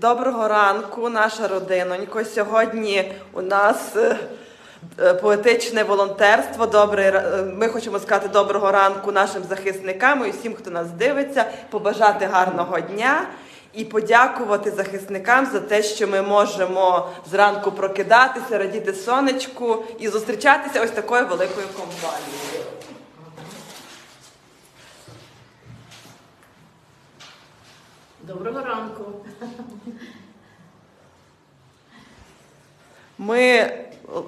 Доброго ранку, наша родинонько. Сьогодні у нас е, е, поетичне волонтерство. Добрий ра- е, ми хочемо сказати доброго ранку нашим захисникам і всім, хто нас дивиться, побажати гарного дня і подякувати захисникам за те, що ми можемо зранку прокидатися, радіти сонечку і зустрічатися ось такою великою компанією. Доброго ранку. Ми,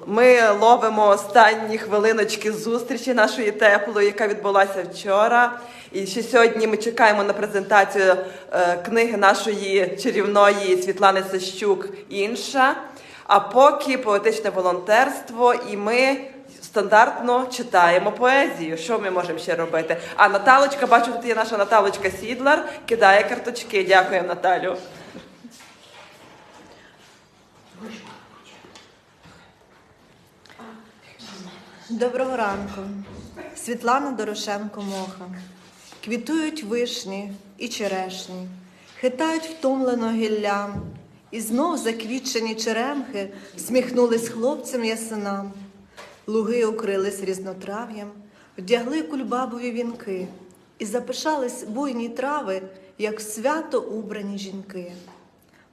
ми ловимо останні хвилиночки зустрічі нашої теплої, яка відбулася вчора. І ще сьогодні ми чекаємо на презентацію е, книги нашої чарівної Світлани Сащук інша. А поки поетичне волонтерство, і ми стандартно читаємо поезію. Що ми можемо ще робити? А Наталочка, бачу, тут є наша Наталочка Сідлар, кидає карточки. Дякуємо, Наталю. Доброго ранку. Світлана Дорошенко Моха. Квітують вишні і черешні, хитають втомлено гіллям, і знов заквітчені черемхи сміхнулись хлопцям ясинам. Луги укрились різнотрав'ям, вдягли кульбабові вінки, і запишались буйні трави, як свято убрані жінки.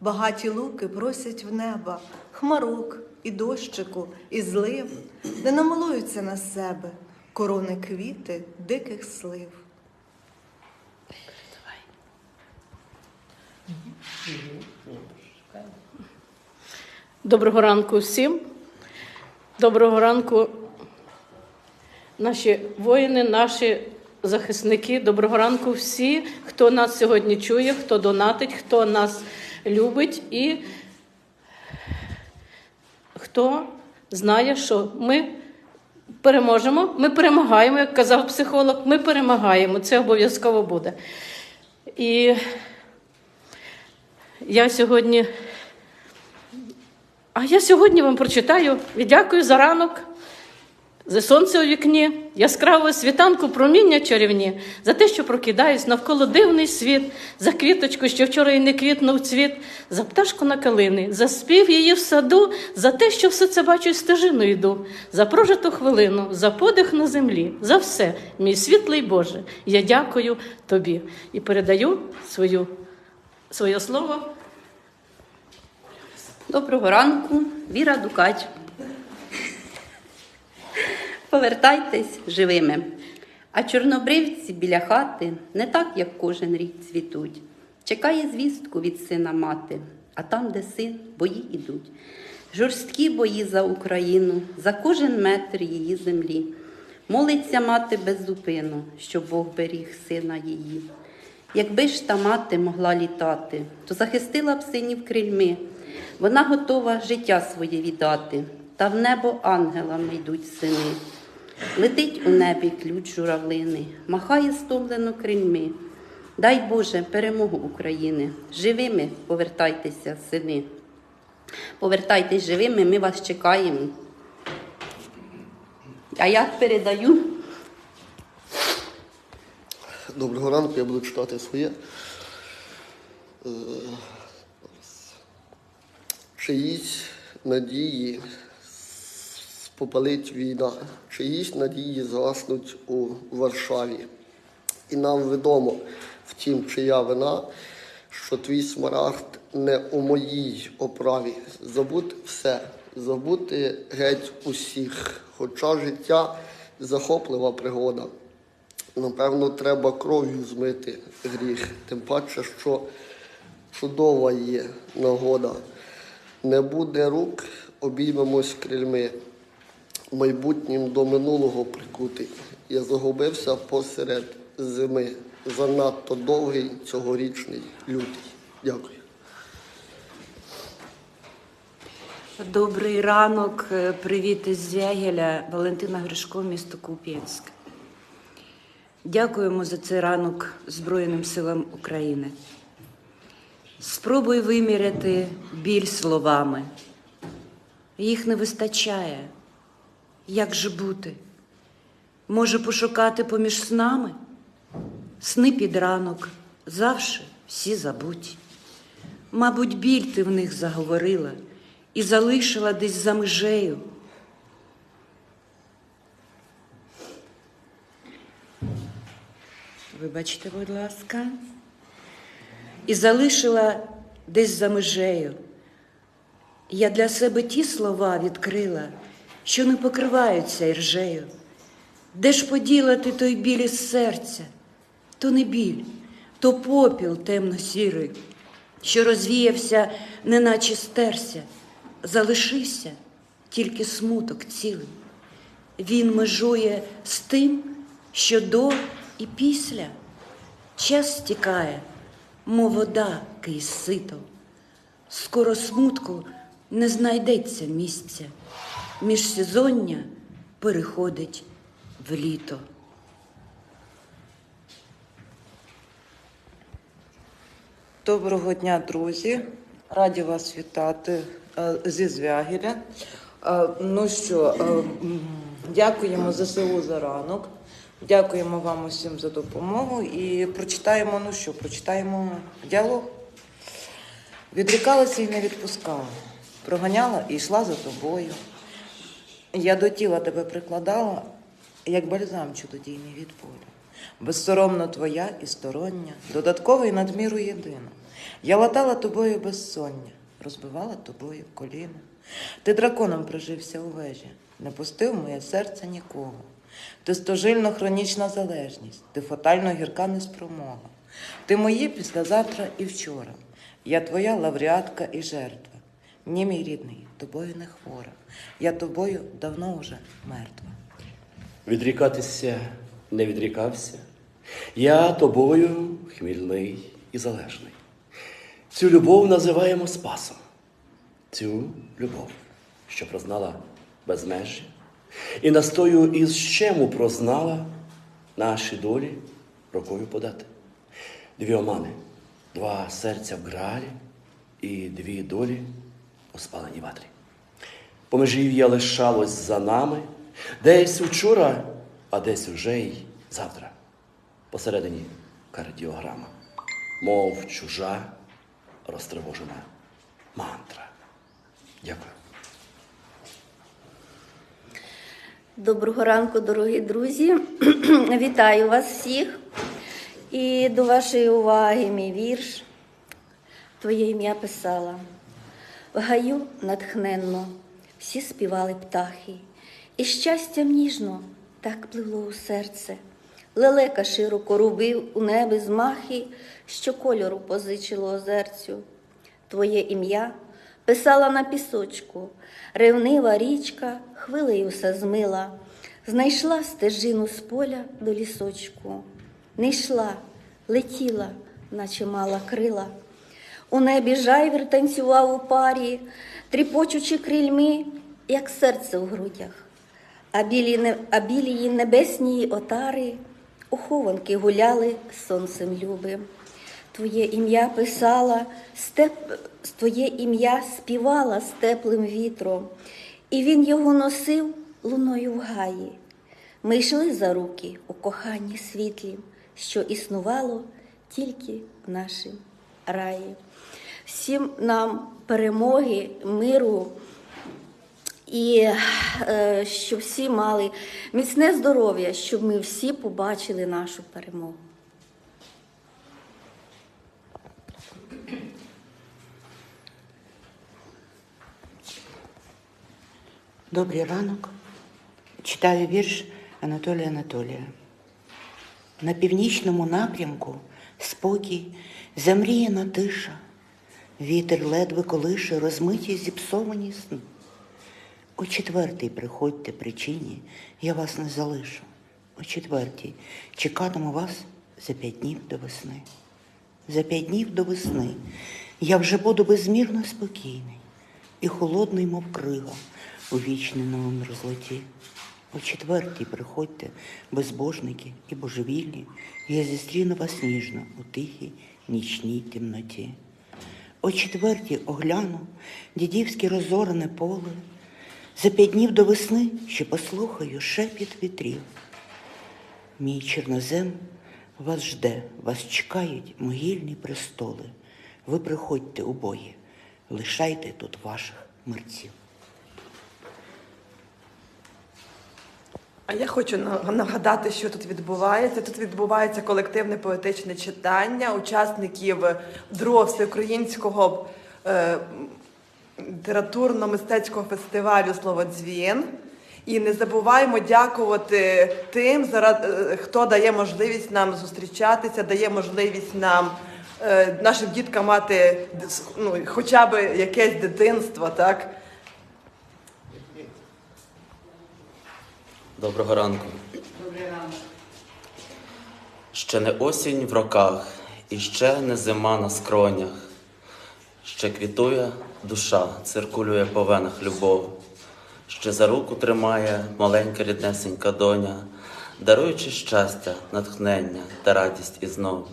Багаті луки просять в неба хмарок і дощику, і злив, де намилуються на себе корони квіти диких слив. Доброго ранку всім. Доброго ранку, наші воїни, наші захисники. Доброго ранку всі, хто нас сьогодні чує, хто донатить, хто нас любить і хто знає, що ми переможемо. Ми перемагаємо, як казав психолог, ми перемагаємо. Це обов'язково буде. І я сьогодні. А я сьогодні вам прочитаю віддякую за ранок, за сонце у вікні, яскравого світанку, проміння чарівні, за те, що прокидаюсь навколо дивний світ, за квіточку, що вчора і не квітнув цвіт, за пташку на калини, за спів її в саду, за те, що все це бачу і стежину йду, за прожиту хвилину, за подих на землі, за все, мій світлий Боже. Я дякую тобі і передаю свою, своє слово. Доброго ранку, Віра Дукач. Повертайтесь живими. А чорнобривці біля хати не так, як кожен рік цвітуть. Чекає звістку від сина мати, а там, де син, бої ідуть. Жорсткі бої за Україну, за кожен метр її землі. Молиться мати без зупину, щоб Бог беріг сина її. Якби ж та мати могла літати, то захистила б синів крильми. Вона готова життя своє віддати, та в небо ангелами йдуть сини. Летить у небі ключ журавлини, махає стомлено крильми. Дай Боже перемогу України. Живими повертайтеся, сини. Повертайтесь живими, ми вас чекаємо. А я передаю Доброго ранку, я буду читати своє. Чиїсь надії спопалить війна, чиїсь надії згаснуть у Варшаві. І нам відомо, втім, чия вина, що твій смарагд не у моїй оправі. Забути все, забути геть усіх, хоча життя захоплива пригода. Напевно, треба кров'ю змити гріх, тим паче, що чудова є нагода. Не буде рук, обіймемось крильми. Майбутнім до минулого прикутий. Я загубився посеред зими. Занадто довгий цьогорічний лютий. Дякую. Добрий ранок, привіт із Звягеля, Валентина Гришко, місто Куп'янськ. Дякуємо за цей ранок Збройним силам України. Спробуй виміряти біль словами. Їх не вистачає. Як же бути? Може пошукати поміж снами? Сни під ранок, завше всі забуті. Мабуть, біль ти в них заговорила і залишила десь за межею. Вибачте, будь ласка. І залишила десь за межею. Я для себе ті слова відкрила, що не покриваються іржею. Де ж поділа ти той біль із серця? То не біль, то попіл темно-сірий, що розвіявся, неначе стерся, залишився тільки смуток цілий. Він межує з тим, що до і після. Час стікає, мов вода крізь сито. Скоро смутку не знайдеться місця. Міжсезоння переходить в літо. Доброго дня, друзі! Раді вас вітати е, зі Звягіля. Е, Ну що, е, дякуємо ЗСУ за ранок. Дякуємо вам усім за допомогу і прочитаємо, ну що, прочитаємо діалог. Відрікалася і не відпускала, проганяла і йшла за тобою. Я до тіла тебе прикладала, як бальзам чудодійний від болю. Безсоромно твоя і стороння, додаткова і надміру єдина. Я латала тобою безсоння, розбивала тобою коліна. Ти драконом прожився у вежі, не пустив моє серце нікого. Ти стожильно хронічна залежність, ти фатально гірка неспромога. Ти моє післязавтра і вчора. Я твоя лауреатка і жертва. Ні, мій рідний, тобою не хвора. Я тобою давно уже мертва. Відрікатися не відрікався. Я тобою хмільний і залежний. Цю любов називаємо спасом. Цю любов, що прознала безмежжя, і настою із щему прознала наші долі рукою подати. Дві омани, два серця в гралі і дві долі у спаленій ватрі. Помежів'я лишалось за нами, десь учора, а десь уже й завтра. Посередині кардіограма, мов чужа, розтривожена мантра. Дякую. Доброго ранку, дорогі друзі. Вітаю вас всіх. І до вашої уваги мій вірш. Твоє ім'я писала. В гаю натхненно всі співали птахи, і щастям ніжно так пливло у серце. Лелека широко рубив у небі змахи, що кольору позичило озерцю. Твоє ім'я писала на пісочку, ревнива річка хвилею все змила, знайшла стежину з поля до лісочку, не йшла, летіла, наче мала крила. У небі жайвір танцював у парі, тріпочучи крильми, як серце в грудях. А білі, а білі небесні отари, ухованки гуляли сонцем любим. Твоє ім'я писала, степ, твоє ім'я співала з теплим вітром, і він його носив луною в гаї. Ми йшли за руки у коханні світлі, що існувало тільки в нашім раї. Всім нам перемоги, миру і е, щоб всі мали міцне здоров'я, щоб ми всі побачили нашу перемогу. Добрий ранок. Читаю вірш Анатолія Анатолія. На північному напрямку спокій, замріяна тиша. Вітер ледве колише розмиті зіпсовані сни. О четвертій приходьте причині, я вас не залишу. О четвертій чекатиму вас за п'ять днів до весни. За п'ять днів до весни я вже буду безмірно спокійний і холодний, мов крига, у вічненому мерзлоті. О четвертій приходьте, безбожники і божевільні, я зустріну вас ніжно у тихій нічній темноті. О четвертій огляну дідівське розорене поле, за п'ять днів до весни ще послухаю шепіт вітрів. Мій чорнозем вас жде, вас чекають могильні престоли. Ви приходьте у бої, лишайте тут ваших мерців. А я хочу на- нагадати, що тут відбувається. Тут відбувається колективне поетичне читання учасників другого всеукраїнського е, літературно-мистецького фестивалю Словодзвін. І не забуваємо дякувати тим, е, хто дає можливість нам зустрічатися, дає можливість нам, е, нашим діткам мати ну, хоча б якесь дитинство, так? Доброго ранку. Добрий ранок. Ще не осінь в роках, і ще не зима на скронях. Ще квітує душа, циркулює по венах любов. Ще за руку тримає маленька ріднесенька доня, даруючи щастя, натхнення та радість і знов.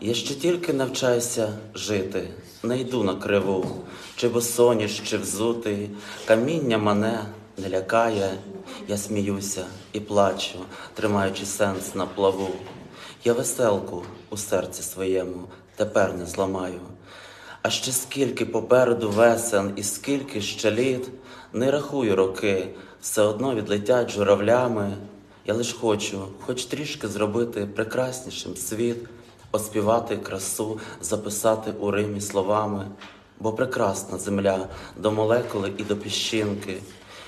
Я ще тільки навчаюся жити, не йду на криву, чи босоніж, чи взутий, каміння мене не лякає, я сміюся і плачу, тримаючи сенс на плаву. Я веселку у серці своєму тепер не зламаю. А ще скільки попереду весен і скільки ще літ, не рахую роки, все одно відлетять журавлями. Я лиш хочу, хоч трішки зробити прекраснішим світ, оспівати красу, записати у Римі словами, бо прекрасна земля до молекули і до піщинки.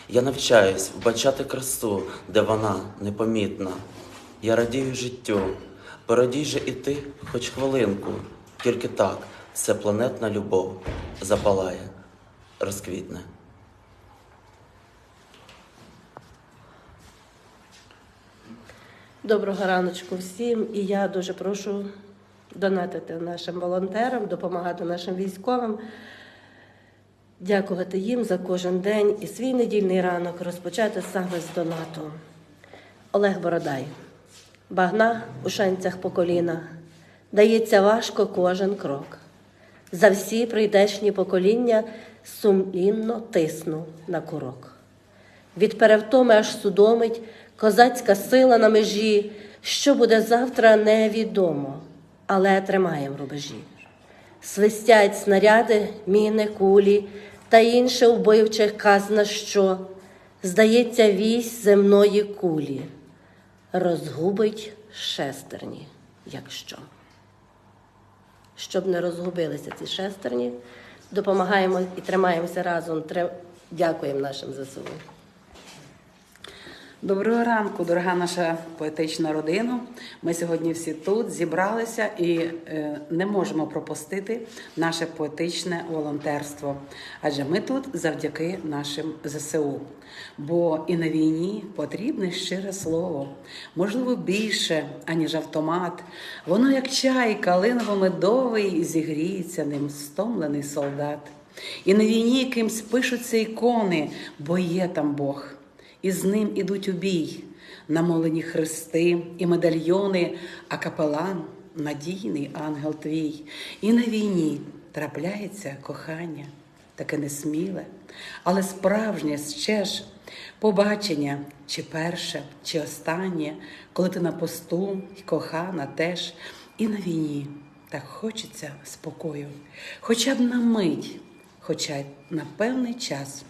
Я навчаюсь вбачати красу, де вона непомітна. Я радію життю, порадій же і ти хоч хвилинку, тільки так це планетна любов запалає, розквітне. Доброго раночку всім. І я дуже прошу донатити нашим волонтерам, допомагати нашим військовим, дякувати їм за кожен день і свій недільний ранок розпочати саме з донату. Олег Бородай. Багна у шанцях по коліна. Дається важко кожен крок. За всі прийдешні покоління сумлінно тисну на курок. Від перевтоми аж судомить козацька сила на межі, що буде завтра, невідомо, але тримаємо рубежі. Свистять снаряди, міни, кулі та інше вбивчих казна що, здається, вісь земної кулі, розгубить шестерні, якщо. Щоб не розгубилися ці шестерні, допомагаємо і тримаємося разом. Дякуємо нашим ЗСУ. Доброго ранку, дорога наша поетична родина. Ми сьогодні всі тут зібралися і е, не можемо пропустити наше поетичне волонтерство. Адже ми тут завдяки нашим ЗСУ. Бо і на війні потрібне щире слово, можливо, більше, аніж автомат. Воно, як чай, калиново-медовий, зігріється ним стомлений солдат. І на війні кимсь пишуться ікони, бо є там Бог і з ним ідуть у бій, намолені хрести і медальйони, а капелан надійний ангел твій. І на війні трапляється кохання, таке несміле, але справжнє ще ж побачення, чи перше, чи останнє, коли ти на посту й кохана теж, і на війні так хочеться спокою, хоча б на мить, хоча б на певний час.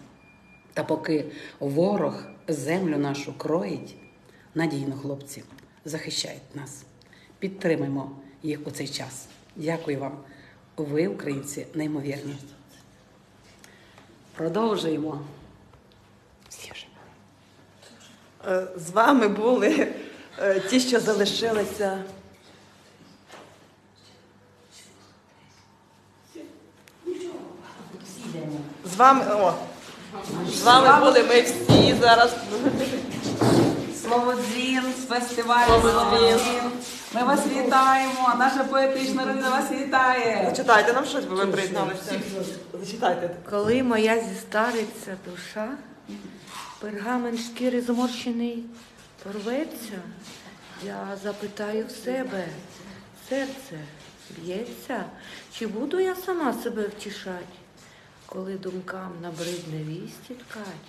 Та поки ворог землю нашу кроїть, надійно хлопці захищають нас. Підтримаймо їх у цей час. Дякую вам. Ви, українці, неймовірні. Продовжуємо. Е, З вами були е, ті, що залишилися. З вами, о, з вами були ми всі зараз. Словодзвін з фестивалю. Словодзвін. Ми вас вітаємо. Наша поетична родина вас вітає. Читайте нам щось, бо ви приєдналися. Зачитайте. Коли моя зістариться душа, пергамент шкіри зморщений порветься, я запитаю в себе, серце б'ється, чи буду я сама себе втішать, коли думкам набридне вісті ткать,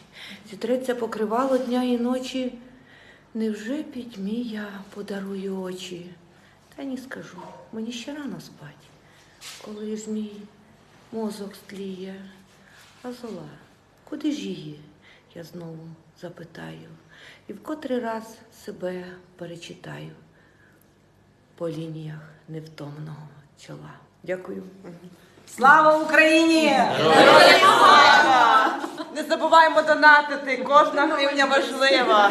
зітреться покривало дня і ночі, невже пітьмі я подарую очі? Та ні скажу, мені ще рано спать. коли ж мій мозок стліє, а зола, куди ж її? Я знову запитаю, і в котрий раз себе перечитаю по лініях невтомного чола. Дякую. Слава Україні! Не забуваємо донатити, кожна гривня важлива.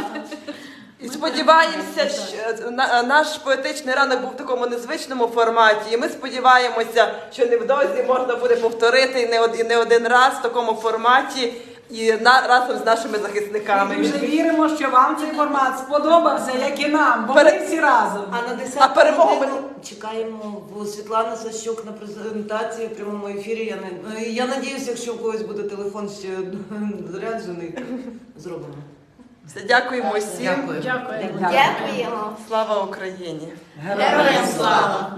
І сподіваємося, що на- наш поетичний ранок був в такому незвичному форматі. І ми сподіваємося, що невдовзі можна буде повторити і не один раз в такому форматі і на, разом з нашими захисниками. Дуже віримо, що вам цей формат сподобався, як і нам, бо Пере- ми всі разом. А на 10 А перемогу годину чекаємо в Світлани Сащук на презентації в прямому ефірі. Я не я надіюся, якщо у когось буде телефон ще заряджений, зробимо. Все, дякуємо всім. Дякую. Дякуємо. Слава Україні! Героям слава!